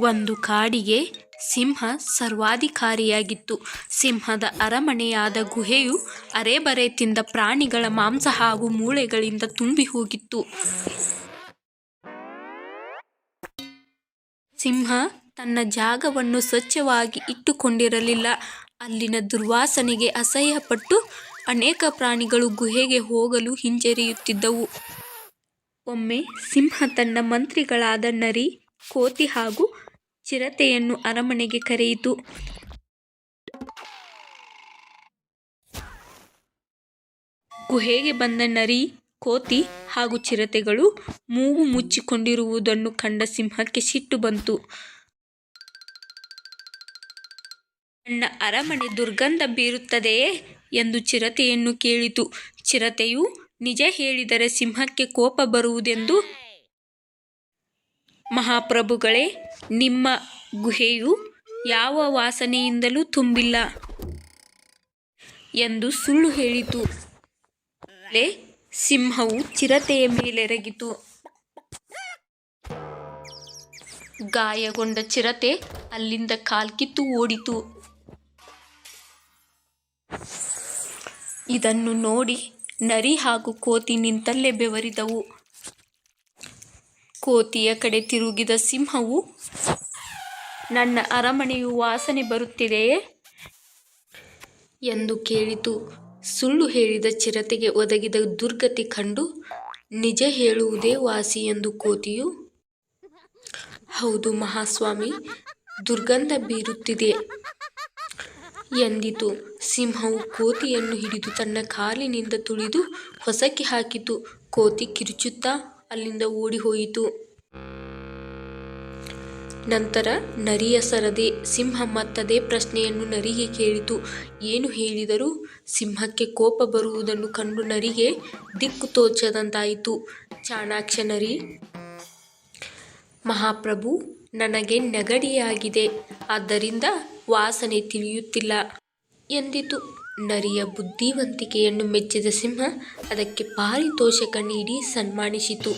ಒಂದು ಕಾಡಿಗೆ ಸಿಂಹ ಸರ್ವಾಧಿಕಾರಿಯಾಗಿತ್ತು. ಸಿಂಹದ ಅರಮನೆಯಾದ ಗುಹೆಯು ಅರೆಬರೆ ತಿಂದ ಪ್ರಾಣಿಗಳ ಮಾಂಸ ಹಾಗೂ ಮೂಳೆಗಳಿಂದ ತುಂಬಿ ಹೋಗಿತ್ತು ಸಿಂಹ ತನ್ನ ಜಾಗವನ್ನು ಸ್ವಚ್ಛವಾಗಿ ಇಟ್ಟುಕೊಂಡಿರಲಿಲ್ಲ. ಅಲ್ಲಿನ ದುರ್ವಾಸನೆಗೆ ಅಸಹ್ಯಪಟ್ಟು ಅನೇಕ ಪ್ರಾಣಿಗಳು ಗುಹೆಗೆ ಹೋಗಲು ಹಿಂಜರಿಯುತ್ತಿದ್ದವು. ಒಮ್ಮೆ ಸಿಂಹ ತನ್ನ ಮಂತ್ರಿಗಳಾದ ನರಿ, ಕೋತಿ ಹಾಗೂ ಚಿರತೆಯನ್ನು ಅರಮನೆಗೆ ಕರೆಯಿತು. ಗುಹೆಗೆ ಬಂದ ನರಿ, ಕೋತಿ ಹಾಗೂ ಚಿರತೆಗಳು ಮೂಗು ಮುಚ್ಚಿಕೊಂಡಿರುವುದನ್ನು ಕಂಡ ಸಿಂಹಕ್ಕೆ ಸಿಟ್ಟು ಬಂತು. ನನ್ನ ಅರಮನೆ ದುರ್ಗಂಧ ಬೀರುತ್ತದೆಯೇ ಎಂದು ಚಿರತೆಯನ್ನು ಕೇಳಿತು. ಚಿರತೆಯು ನಿಜ ಹೇಳಿದರೆ ಸಿಂಹಕ್ಕೆ ಕೋಪ ಬರುವುದೆಂದು, ಮಹಾಪ್ರಭುಗಳೇ, ನಿಮ್ಮ ಗುಹೆಯು ಯಾವ ವಾಸನೆಯಿಂದಲೂ ತುಂಬಿಲ್ಲ ಎಂದು ಸುಳ್ಳು ಹೇಳಿತು. ಸಿಂಹವು ಚಿರತೆಯ ಮೇಲೆರಗಿತು. ಗಾಯಗೊಂಡ ಚಿರತೆ ಅಲ್ಲಿಂದ ಕಾಲ್ಕಿತ್ತು ಓಡಿತು. ಇದನ್ನು ನೋಡಿ ನರಿ ಹಾಗೂ ಕೋತಿ ನಿಂತಲ್ಲೇ ಬೆವರಿದವು. ಕೋತಿಯ ಕಡೆ ತಿರುಗಿದ ಸಿಂಹವು, ನನ್ನ ಅರಮನೆಯು ವಾಸನೆ ಬರುತ್ತಿದೆಯೇ ಎಂದು ಕೇಳಿತು. ಸುಳ್ಳು ಹೇಳಿದ ಚಿರತೆಗೆ ಒದಗಿದ ದುರ್ಗತಿ ಕಂಡು ನಿಜ ಹೇಳುವುದೇ ವಾಸಿ ಎಂದು ಕೋತಿಯು, ಹೌದು ಮಹಾಸ್ವಾಮಿ, ದುರ್ಗಂಧ ಬೀರುತ್ತಿದೆ ಎಂದಿತು. ಸಿಂಹವು ಕೋತಿಯನ್ನು ಹಿಡಿದು ತನ್ನ ಕಾಲಿನಿಂದ ತುಳಿದು ಹೊಸಕಿ ಹಾಕಿತು. ಕೋತಿ ಕಿರುಚುತ್ತಾ ಅಲ್ಲಿಂದ ಓಡಿಹೋಯಿತು. ನಂತರ ನರಿಯ ಸರದೆ ಸಿಂಹ ಮತ್ತದೇ ಪ್ರಶ್ನೆಯನ್ನು ನರಿಗೆ ಕೇಳಿತು. ಏನು ಹೇಳಿದರೂ ಸಿಂಹಕ್ಕೆ ಕೋಪ ಬರುವುದನ್ನು ಕಂಡು ನರಿಗೆ ದಿಕ್ಕು ತೋಚದಂತಾಯಿತು. ಚಾಣಾಕ್ಷ ನರಿ, ಮಹಾಪ್ರಭು, ನನಗೆ ನೆಗಡಿಯಾಗಿದೆ. ಆದ್ದರಿಂದ ವಾಸನೆ ತಿಳಿಯುತ್ತಿಲ್ಲ ಎಂದಿತು. ನರಿಯ ಬುದ್ಧಿವಂತಿಕೆಯನ್ನು ಮೆಚ್ಚಿದ ಸಿಂಹ ಅದಕ್ಕೆ ಪಾರಿತೋಷಕ ನೀಡಿ ಸನ್ಮಾನಿಸಿತು.